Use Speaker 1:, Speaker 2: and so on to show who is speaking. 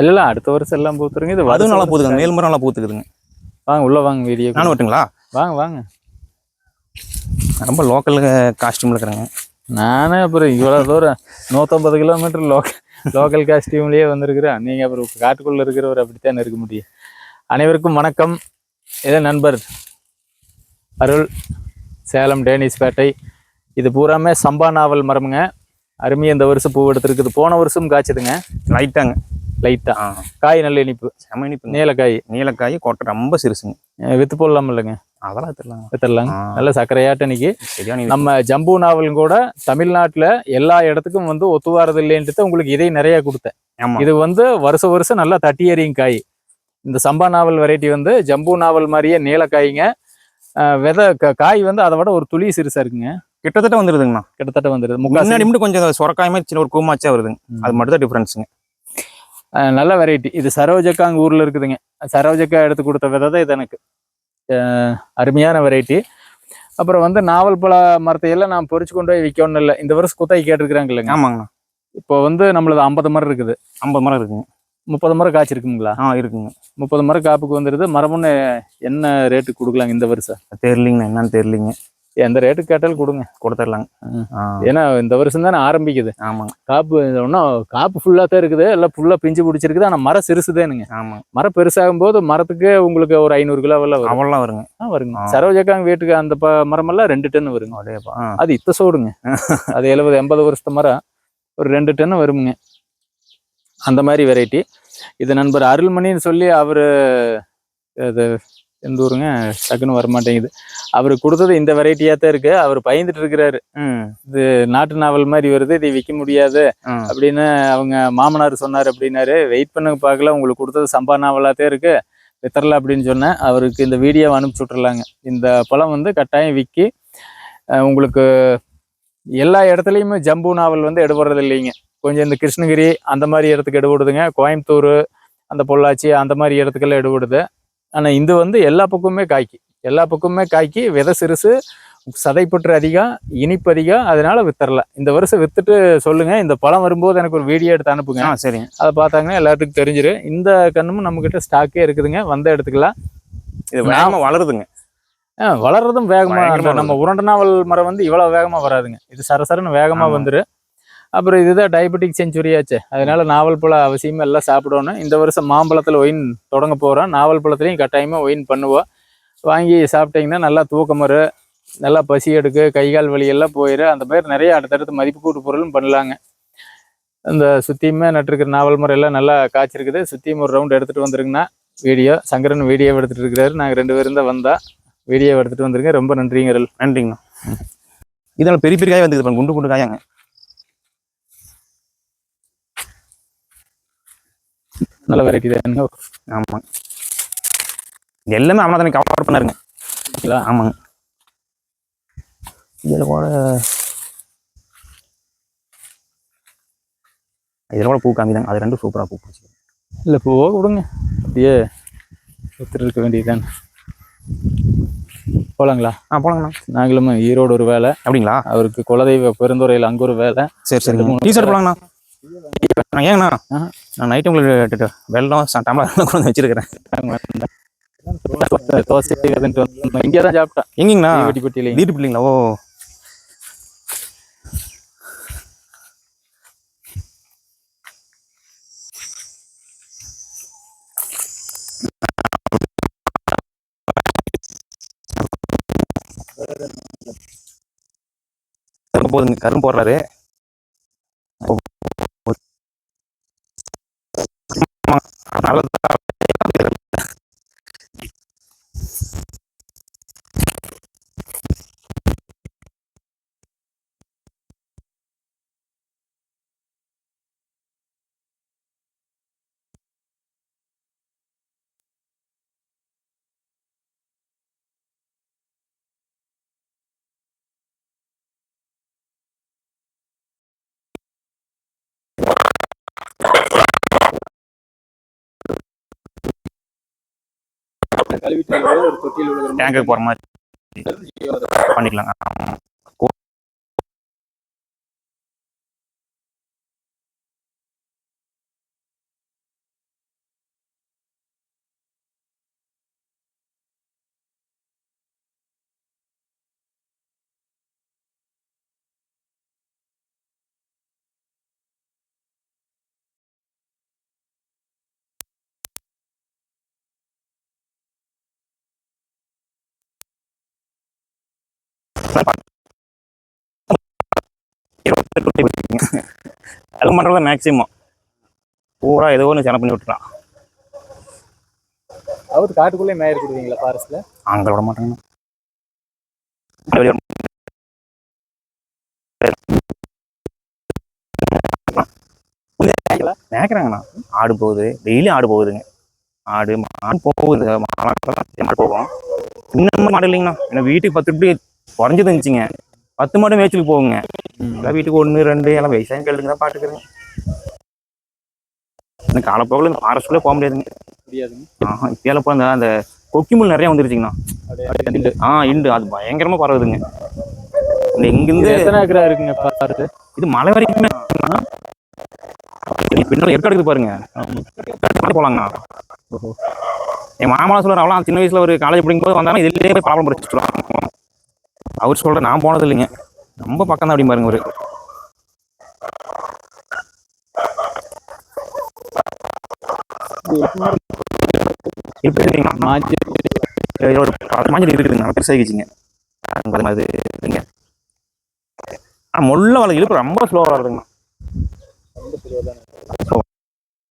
Speaker 1: இல்ல இல்ல அடுத்த வருஷம் எல்லாம் பூத்துருங்க. இது
Speaker 2: அதுவும் நல்லா பூத்துக்குங்க மேல்மரம் நல்லா பூத்துக்குதுங்க.
Speaker 1: வாங்க உள்ள வாங்க வீடியோ
Speaker 2: நானும் வரட்டுங்களா?
Speaker 1: வாங்க வாங்க.
Speaker 2: ரொம்ப லோக்கல் காஸ்டியூம் இருக்கிறேங்க.
Speaker 1: நானே அப்புறம் இவ்வளோ தூரம் நூற்றம்பது கிலோமீட்டர் லோக்கல் லோக்கல் காஸ்டியூம்லேயே வந்திருக்கிறேன். நீங்கள் அப்புறம் காட்டுக்குள்ளே இருக்கிறவர் அப்படித்தான் இருக்க முடியும். அனைவருக்கும் வணக்கம். இதே நண்பர் அருள் சேலம் டேனிஸ் பேட்டை. இது பூராமே சம்பா நாவல் மரமுங்க. அருமையாக இந்த வருஷம் பூ எடுத்திருக்குது. போன வருஷம் காய்ச்சதுங்க.
Speaker 2: லைட்டாங்க
Speaker 1: லைட்டாக
Speaker 2: ஆ.
Speaker 1: காய் நல்ல இனிப்பு.
Speaker 2: செம இனிப்புங்க.
Speaker 1: நீலக்காய்.
Speaker 2: நீலக்காய் கொட்டை ரொம்ப சிறுசுங்க.
Speaker 1: வித்து போடலாம் இல்லைங்க?
Speaker 2: அதெல்லாம் எடுத்துடலாங்க
Speaker 1: வித்துடலாங்க.
Speaker 2: ஆ,
Speaker 1: நல்ல சர்க்கரையாட்ட இன்னைக்கு.
Speaker 2: இனிப்பு.
Speaker 1: நம்ம ஜம்பு நாவலும் கூட தமிழ்நாட்டுல எல்லா இடத்துக்கும் வந்து ஒத்து வரது இல்லைன்ட்டு உங்களுக்கு இதை நிறைய கொடுத்தேன். இது வந்து வருஷம் வருஷம் நல்லா தட்டி எறியும் காய். இந்த சம்பா நாவல் வெரைட்டி வந்து ஜம்பு நாவல் மாதிரியே நீலக்காய்ங்க. விதை காய் வந்து அதை விட ஒரு துளி சிறுசா இருக்குங்க.
Speaker 2: கிட்டத்தட்ட வந்துருதுங்கண்ணா.
Speaker 1: கிட்டத்தட்ட வந்துடுது
Speaker 2: முன்னாடி மட்டும் கொஞ்சம் சொரக்காய் மாதிரி சின்ன ஒரு கூமாச்சா வருதுங்க. அது மட்டும் தான் டிஃபரன்ஸுங்க
Speaker 1: நல்ல வெரைட்டி இது சரோஜக்கா அங்க ஊர்ல இருக்குதுங்க. சரோஜக்கா எடுத்து கொடுத்த விதை தான் இது எனக்கு. அருமையான வெரைட்டி அப்புறம் வந்து நாவல் பழ மரத்தையெல்லாம் நான் பொறிச்சு கொண்டு போய் விற்கணும் இல்லை. இந்த வருஷம் குத்தாய் கேட்டிருக்கிறாங்க இல்லைங்க?
Speaker 2: ஆமாங்கண்ணா.
Speaker 1: இப்போ வந்து நம்மளது ஐம்பது மரம் இருக்குது.
Speaker 2: ஐம்பது மரம் இருக்குங்க.
Speaker 1: முப்பது மரம் காய்ச்சிருக்குங்களா?
Speaker 2: ஆ இருக்குங்க.
Speaker 1: முப்பது மரம் காப்புக்கு வந்துடுது மரமுன்னு என்ன ரேட்டுக்கு கொடுக்கலாங்க இந்த வருஷம்?
Speaker 2: தெரியலிங்கண்ணா. என்னன்னு தெரியலிங்க.
Speaker 1: எந்த ரேட்டுக்கு கேட்டாலும் கொடுங்க.
Speaker 2: கொடுத்துடலாங்க.
Speaker 1: ஏன்னா இந்த வருஷம் தானே ஆரம்பிக்குது.
Speaker 2: ஆமாங்க.
Speaker 1: காப்பு ஒன்றும் காப்பு ஃபுல்லாக தான் இருக்குது. எல்லாம் ஃபுல்லாக பிஞ்சு பிடிச்சிருக்குது. ஆனால் மரம் சிறுசுதானுங்க.
Speaker 2: ஆமாங்க.
Speaker 1: மரம் பெருசாகும் போது மரத்துக்கு உங்களுக்கு ஒரு ஐநூறு கிலோ எல்லாம் வரும்.
Speaker 2: அவ்வளோலாம் வருங்க.
Speaker 1: ஆ, வருங்க. சரோஜக்காங்க வீட்டுக்கு அந்த ப மரமெல்லாம் ரெண்டு டன் வருங்க. அது இத்த சோடுங்க. அது எழுபது எண்பது வருஷத்து மரம். ஒரு ரெண்டு டன் வருமுங்க. அந்த மாதிரி வெரைட்டி இது நண்பர் அருள்மணின்னு சொல்லி அவரு அது எந்த ஊருங்க? டக்குன்னு வர மாட்டேங்குது அவர் கொடுத்தது இந்த வெரைட்டியாக தான் இருக்கு. அவர் பயந்துட்டு இருக்கிறாரு.
Speaker 2: ம்
Speaker 1: நாட்டு நாவல் மாதிரி வருது இதை விற்க முடியாது அப்படின்னு அவங்க மாமனார் சொன்னார் அப்படின்னாரு. வெயிட் பண்ணுங்க பார்க்கல. உங்களுக்கு கொடுத்தது சம்பா நாவலாக தான் இருக்கு. வித்தரல அப்படின்னு சொன்னேன். அவருக்கு இந்த வீடியோவை அனுப்பிச்சு விட்றலாங்க இந்த பழம் வந்து கட்டாயம் விற்கி உங்களுக்கு எல்லா இடத்துலையுமே ஜம்பு நாவல் வந்து எடுபடுறது இல்லைங்க. கொஞ்சம் இந்த கிருஷ்ணகிரி அந்த மாதிரி இடத்துக்கு எடுபடுதுங்க கோயம்புத்தூர் அந்த பொள்ளாச்சி அந்த மாதிரி இடத்துக்கெல்லாம் எடுபடுது ஆனால் இது வந்து எல்லா பக்கமுமே காய்க்கு. எல்லா பக்கமுமே காய்க்கு விதை சிறுசு சதைப்பற்று அதிகம் இனிப்பு அதிகம் அதனால வித்தரல. இந்த வருஷம் வித்துட்டு சொல்லுங்க இந்த பழம் வரும்போது எனக்கு ஒரு வீடியோ எடுத்து அனுப்புங்க.
Speaker 2: சரிங்க.
Speaker 1: அதை பார்த்தாங்கன்னா எல்லாத்துக்கும் தெரிஞ்சிரு. இந்த கண்ணும் நம்ம கிட்ட ஸ்டாக்கே இருக்குதுங்க வந்த எடுத்துக்கலாம்
Speaker 2: இது வேகமாக வளருதுங்க.
Speaker 1: ஆ, வளர்றதும் வேகமா
Speaker 2: பயங்கரமா
Speaker 1: அந்த நம்ம உருண்ட நாவல் மரம் வந்து இவ்வளவு வேகமா வராதுங்க. இது சரசரன்னு வேகமா
Speaker 2: ஆமா.
Speaker 1: அப்புறம் இதுதான் டயபெட்டிக் செஞ்சுரியாச்சு அதனால நாவல் பழம் அவசியமாக எல்லாம் சாப்பிடணும். இந்த வருஷம் மாம்பழத்தில் ஒயின் தொடங்க போகிறோம் நாவல் பழத்துலையும் கட்டாயமாக ஒயின் பண்ணுவோம். வாங்கி சாப்பிட்டீங்கன்னா நல்லா தூக்கம் வரும் நல்லா பசி எடுக்கு. கை கால் வலியெல்லாம் போயிடும் அந்த மாதிரி நிறைய அடுத்தடுத்து மதிப்பு கூட்டு பொருளும் பண்ணலாங்க. இந்த சுத்தியுமே நட்டுருக்கிற நாவல் மரம் எல்லாம் நல்லா காய்ச்சிருக்குது. சுத்தியும் ஒரு ரவுண்ட் எடுத்துகிட்டு வந்துருங்கண்ணா. வீடியோ. சங்கரன் வீடியோ எடுத்துகிட்டு இருக்கிறாரு. நாங்கள் ரெண்டு பேரும் தான் வந்தா வீடியோ எடுத்துகிட்டு வந்துருங்க. ரொம்ப நன்றிங்க
Speaker 2: நன்றிங்கண்ணா. இதனால் பெரிய பெரிய காய் வந்துருக்குது குண்டு குண்டு காயாங்க.
Speaker 1: நல்ல வெரைட்டி தானுங்க
Speaker 2: ஆமாங்க. எல்லாமே அவனா தானே கவர் பண்ணாருங்க.
Speaker 1: ஓகேங்களா?
Speaker 2: ஆமாங்க. இதில் கூட இதில் கூட பூ காமிதாங்க அது ரெண்டும் சூப்பராக பூ பிடிச்சி
Speaker 1: இல்லை போக விடுங்க அப்படியே ஒத்துட்டு இருக்க வேண்டியதுதான். போலாங்களா?
Speaker 2: ஆ போலாங்கண்ணா.
Speaker 1: நாங்களும் ஈரோடு ஒரு வேலை.
Speaker 2: அப்படிங்களா?
Speaker 1: அவருக்கு குலதெய்வ பெருந்துறையில் அங்கே ஒரு வேலை.
Speaker 2: சரி
Speaker 1: மூணு
Speaker 2: டீ ஷர்ட் ஆ, ஏங்கண்ணா. நான் நைட்டு உங்களுக்கு வெள்ளம் டம்ளர் கொண்டு வச்சிருக்கிறேன்.
Speaker 1: தோசை இங்கே தான் சாப்பிட்டேன்
Speaker 2: எங்கேங்கண்ணா?
Speaker 1: வெட்டிப்பட்டியிலையும்
Speaker 2: வீட்டு பிள்ளைங்களா ஓ. போதுங்க கரும்பு போடுறாரு. আলাদা நல்லதுதான்.
Speaker 1: ஒரு தொட்டியில்
Speaker 2: டேங்குக்கு போற மாதிரி பண்ணிக்கலாம் அது பண்ணுறத மேக்ஸிமம் பூரா ஏதோ ஒன்று சென பண்ணி விட்டுறான்
Speaker 1: அவர் காட்டுக்குள்ளே மேயர் கொடுவீங்களா ஃபாரஸ்ட்ல
Speaker 2: அங்கே விட மாட்டாங்க. மேய்க்கிறாங்கண்ணா ஆடு போகுது. டெய்லி ஆடு போகுதுங்க. ஆடு மாடு போகுது. மாடு போகும். இன்னும் மாடு இல்லைங்கண்ணா. ஏன்னா வீட்டுக்கு பத்து இப்படி குறைஞ்சது இருந்துச்சுங்க. பத்து மாடு மேய்ச்சலுக்கு போகுங்க. எல்லாம் வீட்டுக்கு ஒன்று ரெண்டு எல்லாம் வயசாக கேளுங்க தான் பாட்டுக்கிறேங்க இந்த காலப்போக்கில் இந்த ஃபாரஸ்ட்குள்ளே போக முடியாதுங்க.
Speaker 1: முடியாதுங்க.
Speaker 2: ஆஹா இப்போலாம் இப்போ அந்த கொக்கிமுள் நிறைய வந்துருச்சுங்கண்ணா. ஆ இண்டு. அது பயங்கரமா பரவுதுங்க. இங்கிருந்து
Speaker 1: இது எத்தனை ஏக்கரா இருக்குங்க பாருது
Speaker 2: இது மலை வரைக்குமே பின்னால இருக்குது பாருங்க. போலாங்கண்ணா. என் மாமா சொல்றாரு அவளாம் சின்ன வயசுல ஒரு காலேஜ் படிக்கும்போது வந்தாலும் இதுலயே போய் ப்ராப்ளம் படிச்சுட்டு அவர் சொல்ற நான் போனது இல்லைங்க ரொம்ப பக்கம் தான் அப்படி பாருங்க ஒரு மாஞ்சல் இருக்குதுங்க பெருசாகிச்சுங்க அது மாதிரி இருக்குங்க ஆ முள்ள வலை இழுப்பு ரொம்ப ஸ்லோவாக
Speaker 1: தெளிவாக